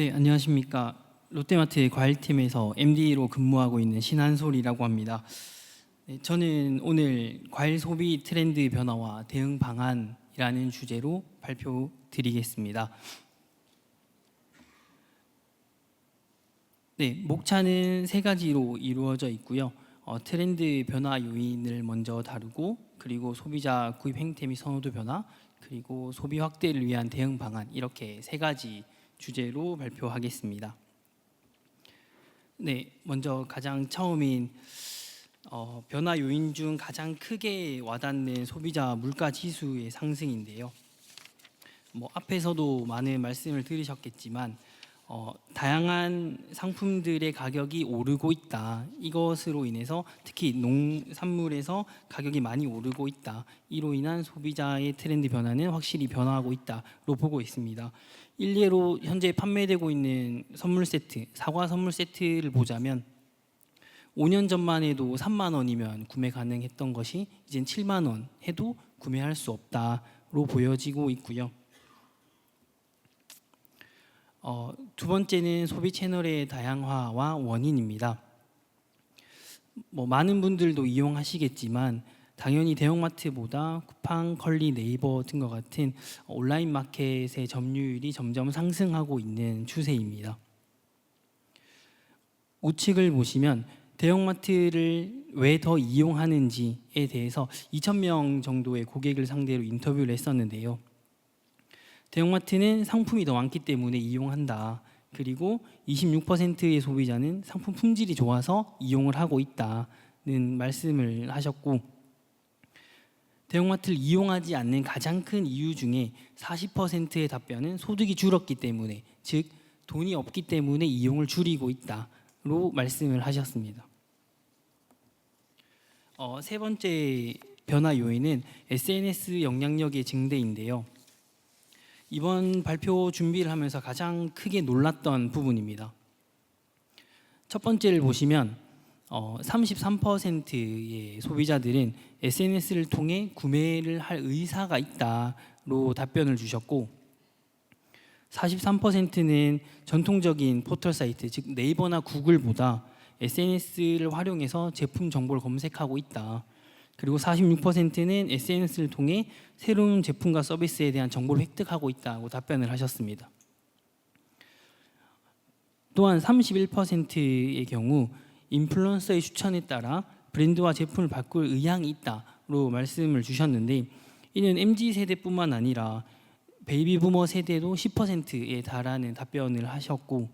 네, 안녕하십니까. 롯데마트 과일팀에서 MD로 근무하고 있는 신한솔이라고 합니다. 네, 저는 오늘 과일 소비 트렌드 변화와 대응 방안이라는 주제로 발표 드리겠습니다. 네, 목차는 세 가지로 이루어져 있고요. 어, 트렌드 변화 요인을 먼저 다루고 그리고 소비자 구입 행태 및 선호도 변화 그리고 소비 확대를 위한 대응 방안 이렇게 세 가지 주제로 발표하겠습니다. 네, 먼저 가장 처음인 어, 변화 요인 중 가장 크게 와닿는 소비자 물가 지수의 상승인데요. 뭐 앞에서도 많은 말씀을 들으셨겠지만 어, 다양한 상품들의 가격이 오르고 있다. 이것으로 인해서 특히 농산물에서 가격이 많이 오르고 있다. 이로 인한 소비자의 트렌드 변화는 확실히 변화하고 있다로 보고 있습니다. 일례로 현재 판매되고 있는 선물 세트, 사과 선물 세트를 보자면 5년 전만 해도 3만 원이면 구매 가능했던 것이 이젠 7만 원 해도 구매할 수 없다로 보여지고 있고요. 어, 두 번째는 소비 채널의 다양화와 원인입니다. 뭐 많은 분들도 이용하시겠지만 당연히 대형마트보다 쿠팡, 컬리, 네이버 등과 같은 온라인 마켓의 점유율이 점점 상승하고 있는 추세입니다. 우측을 보시면 대형마트를 왜 더 이용하는지에 대해서 2,000명 정도의 고객을 상대로 인터뷰를 했었는데요. 대형마트는 상품이 더 많기 때문에 이용한다. 그리고 26%의 소비자는 상품 품질이 좋아서 이용을 하고 있다는 말씀을 하셨고 대형마트를 이용하지 않는 가장 큰 이유 중에 40%의 답변은 소득이 줄었기 때문에 즉 돈이 없기 때문에 이용을 줄이고 있다로 말씀을 하셨습니다. 어, 세 번째 변화 요인은 SNS 영향력의 증대인데요. 이번 발표 준비를 하면서 가장 크게 놀랐던 부분입니다. 첫 번째를 보시면 어, 33%의 소비자들은 SNS를 통해 구매를 할 의사가 있다로 답변을 주셨고 43%는 전통적인 포털 사이트 즉 네이버나 구글보다 SNS를 활용해서 제품 정보를 검색하고 있다. 그리고 46%는 SNS를 통해 새로운 제품과 서비스에 대한 정보를 획득하고 있다고 답변을 하셨습니다. 또한 31%의 경우 인플루언서의 추천에 따라 브랜드와 제품을 바꿀 의향이 있다로 말씀을 주셨는데 이는 MZ 세대뿐만 아니라 베이비 부머 세대도 10%에 달하는 답변을 하셨고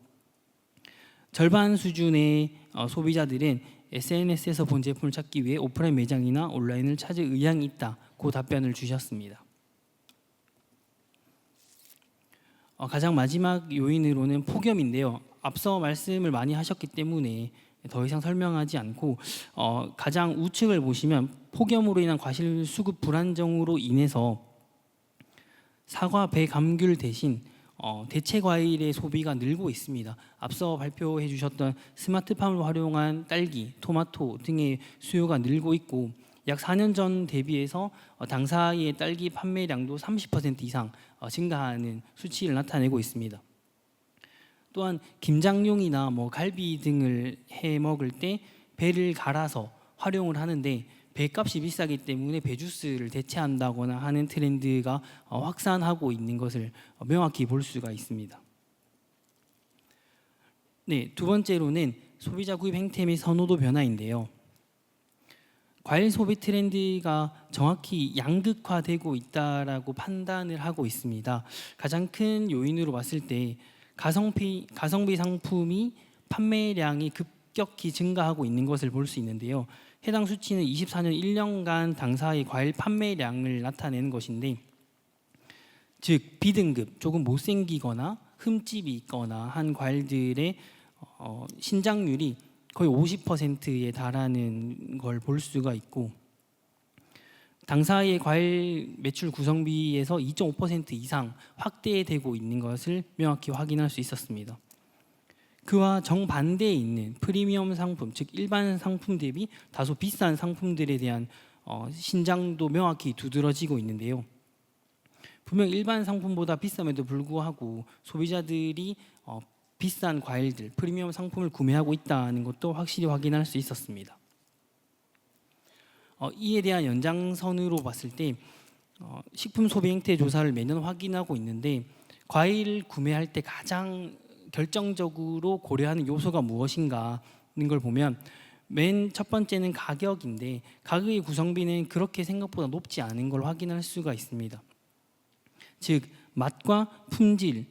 절반 수준의 어, 소비자들은 SNS에서 본 제품을 찾기 위해 오프라인 매장이나 온라인을 찾을 의향이 있다고 답변을 주셨습니다. 어, 가장 마지막 요인으로는 폭염인데요. 앞서 말씀을 많이 하셨기 때문에 더 이상 설명하지 않고 어, 가장 우측을 보시면 폭염으로 인한 과실 수급 불안정으로 인해서 사과, 배, 감귤 대신 어, 대체 과일의 소비가 늘고 있습니다. 앞서 발표해 주셨던 스마트팜을 활용한 딸기, 토마토 등의 수요가 늘고 있고 약 4년 전 대비해서 어, 당사의 딸기 판매량도 30% 이상 어, 증가하는 수치를 나타내고 있습니다. 또한 김장용이나 뭐 갈비 등을 해 먹을 때 배를 갈아서 활용을 하는데 배값이 비싸기 때문에 배주스를 대체한다거나 하는 트렌드가 어, 확산하고 있는 것을 어, 명확히 볼 수가 있습니다. 네, 두 번째로는 소비자 구입 행태 및 선호도 변화인데요. 과일 소비 트렌드가 정확히 양극화되고 있다라고 판단을 하고 있습니다. 가장 큰 요인으로 봤을 때 가성비 가성비 상품이 판매량이 급격히 증가하고 있는 것을 볼 수 있는데요. 해당 수치는 24년 1년간 당사의 과일 판매량을 나타내는 것인데 즉 B등급 조금 못생기거나 흠집이 있거나 한 과일들의 어, 신장률이 거의 50%에 달하는 걸 볼 수가 있고 당사의 과일 매출 구성비에서 2.5% 이상 확대되고 있는 것을 명확히 확인할 수 있었습니다. 그와 정반대에 있는 프리미엄 상품, 즉 일반 상품 대비 다소 비싼 상품들에 대한 어, 신장도 명확히 두드러지고 있는데요. 분명 일반 상품보다 비쌈에도 불구하고 소비자들이 어, 비싼 과일들, 프리미엄 상품을 구매하고 있다는 것도 확실히 확인할 수 있었습니다. 어, 이에 대한 연장선으로 봤을 때 어, 식품 소비 행태 조사를 매년 확인하고 있는데 과일 구매할 때 가장 결정적으로 고려하는 요소가 무엇인가는 걸 보면 맨 첫 번째는 가격인데 가격의 구성비는 그렇게 생각보다 높지 않은 걸 확인할 수가 있습니다. 즉 맛과 품질이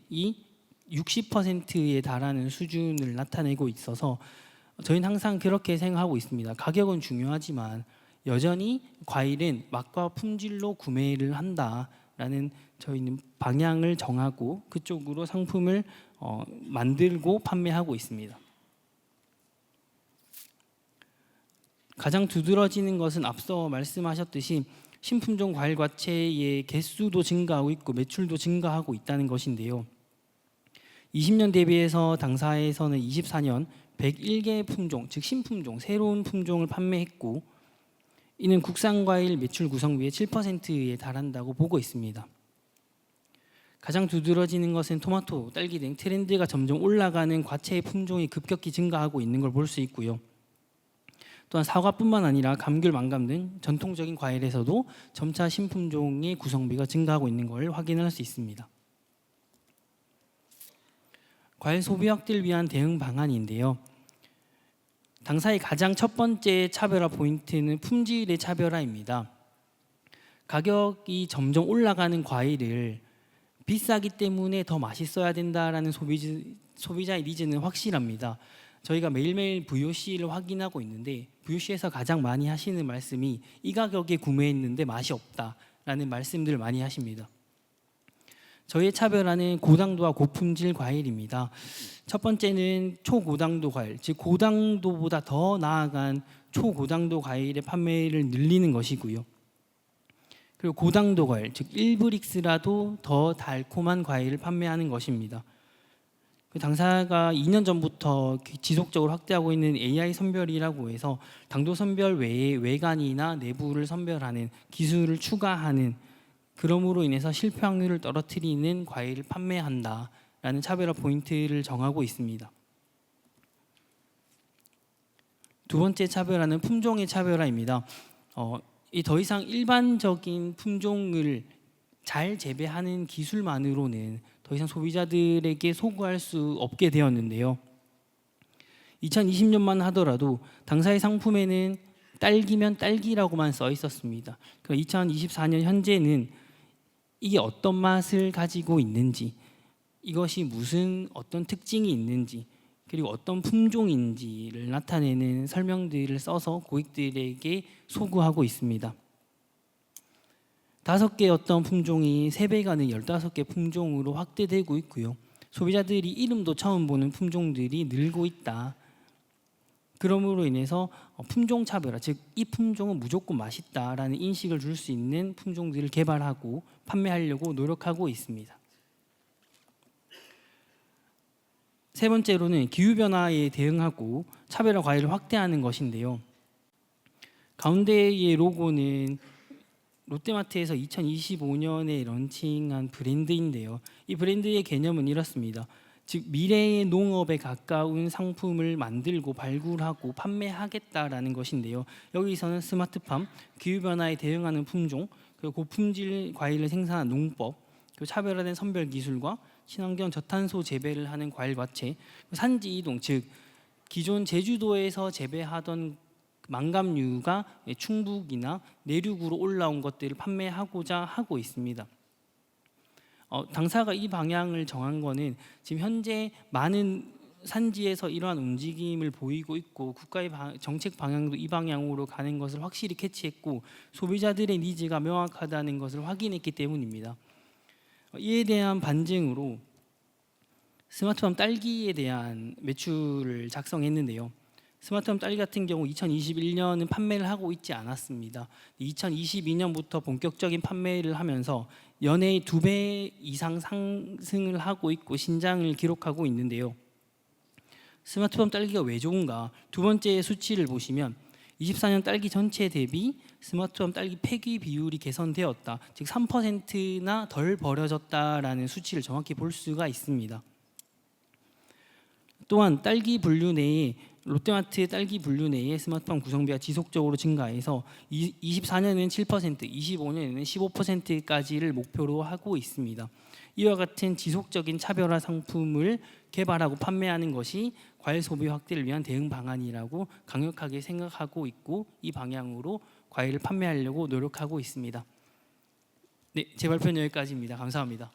60%에 달하는 수준을 나타내고 있어서 저희는 항상 그렇게 생각하고 있습니다. 가격은 중요하지만 여전히 과일은 맛과 품질로 구매를 한다라는 저희는 방향을 정하고 그쪽으로 상품을 어, 만들고 판매하고 있습니다. 가장 두드러지는 것은 앞서 말씀하셨듯이 신품종 과일 과체의 개수도 증가하고 있고 매출도 증가하고 있다는 것인데요. 20년 대비해서 당사에서는 24년 101개 품종, 즉 신품종, 새로운 품종을 판매했고 이는 국산 과일 매출 구성비의 7%에 달한다고 보고 있습니다. 가장 두드러지는 것은 토마토, 딸기 등 트렌드가 점점 올라가는 과체의 품종이 급격히 증가하고 있는 걸 볼 수 있고요. 또한 사과뿐만 아니라 감귤, 망감 등 전통적인 과일에서도 점차 신품종의 구성비가 증가하고 있는 걸 확인할 수 있습니다. 과일 소비 확대를 위한 대응 방안인데요. 당사의 가장 첫 번째 차별화 포인트는 품질의 차별화입니다. 가격이 점점 올라가는 과일을 비싸기 때문에 더 맛있어야 된다라는 소비, 소비자의 니즈는 확실합니다. 저희가 매일매일 VOC를 확인하고 있는데 VOC에서 가장 많이 하시는 말씀이 이 가격에 구매했는데 맛이 없다라는 말씀들을 많이 하십니다. 저희의 차별화는 고당도와 고품질 과일입니다. 첫 번째는 초고당도 과일, 즉 고당도보다 더 나아간 초고당도 과일의 판매를 늘리는 것이고요. 그리고 고당도 과일, 즉 1브릭스라도 더 달콤한 과일을 판매하는 것입니다. 그 당사가 2년 전부터 지속적으로 확대하고 있는 AI 선별이라고 해서 당도 선별 외에 외관이나 내부를 선별하는 기술을 추가하는 그럼으로 인해서 실패 확률을 떨어뜨리는 과일을 판매한다라는 차별화 포인트를 정하고 있습니다. 두 번째 차별화는 품종의 차별화입니다. 어, 이더 이상 일반적인 품종을 잘 재배하는 기술만으로는 더 이상 소비자들에게 소구할 수 없게 되었는데요. 2020년만 하더라도 당사의 상품에는 딸기면 딸기라고만 써 있었습니다. 그 2024년 현재는 이게 어떤 맛을 가지고 있는지, 이것이 무슨 어떤 특징이 있는지, 그리고 어떤 품종인지를 나타내는 설명들을 써서 고객들에게 소구하고 있습니다. 다섯 개 어떤 품종이 세 배가 는 열다섯 개 품종으로 확대되고 있고요. 소비자들이 이름도 처음 보는 품종들이 늘고 있다. 그러므로 인해서 품종 차별화, 즉 이 품종은 무조건 맛있다라는 인식을 줄 수 있는 품종들을 개발하고 판매하려고 노력하고 있습니다. 세 번째로는 기후 변화에 대응하고 차별화 과일을 확대하는 것인데요. 가운데의 로고는 롯데마트에서 2025년에 런칭한 브랜드인데요. 이 브랜드의 개념은 이렇습니다. 즉 미래의 농업에 가까운 상품을 만들고 발굴하고 판매하겠다라는 것인데요. 여기서는 스마트팜, 기후 변화에 대응하는 품종, 그리고 고품질 과일을 생산한 농법, 그리고 차별화된 선별 기술과 친환경 저탄소 재배를 하는 과일 과체, 산지 이동, 즉 기존 제주도에서 재배하던 망감류가 충북이나 내륙으로 올라온 것들을 판매하고자 하고 있습니다. 어, 당사가 이 방향을 정한 거는 지금 현재 많은 산지에서 이러한 움직임을 보이고 있고 국가의 방, 정책 방향도 이 방향으로 가는 것을 확실히 캐치했고 소비자들의 니즈가 명확하다는 것을 확인했기 때문입니다. 어, 이에 대한 반증으로 스마트팜 딸기에 대한 매출을 작성했는데요. 스마트홈 딸기 같은 경우 2021년은 판매를 하고 있지 않았습니다. 2022년부터 본격적인 판매를 하면서 연에 두배 이상 상승을 하고 있고 신장을 기록하고 있는데요. 스마트팜 딸기가 왜 좋은가? 두 번째 수치를 보시면 24년 딸기 전체 대비 스마트팜 딸기 폐기 비율이 개선되었다. 즉 3%나 덜 버려졌다라는 수치를 정확히 볼 수가 있습니다. 또한 딸기 분류 내에 롯데마트 딸기 분류 내에 스마트팜 구성비가 지속적으로 증가해서 24년에는 7%, 25년에는 15%까지를 목표로 하고 있습니다. 이와 같은 지속적인 차별화 상품을 개발하고 판매하는 것이 과일 소비 확대를 위한 대응 방안이라고 강력하게 생각하고 있고 이 방향으로 과일을 판매하려고 노력하고 있습니다. 네, 제 발표는 여기까지입니다. 감사합니다.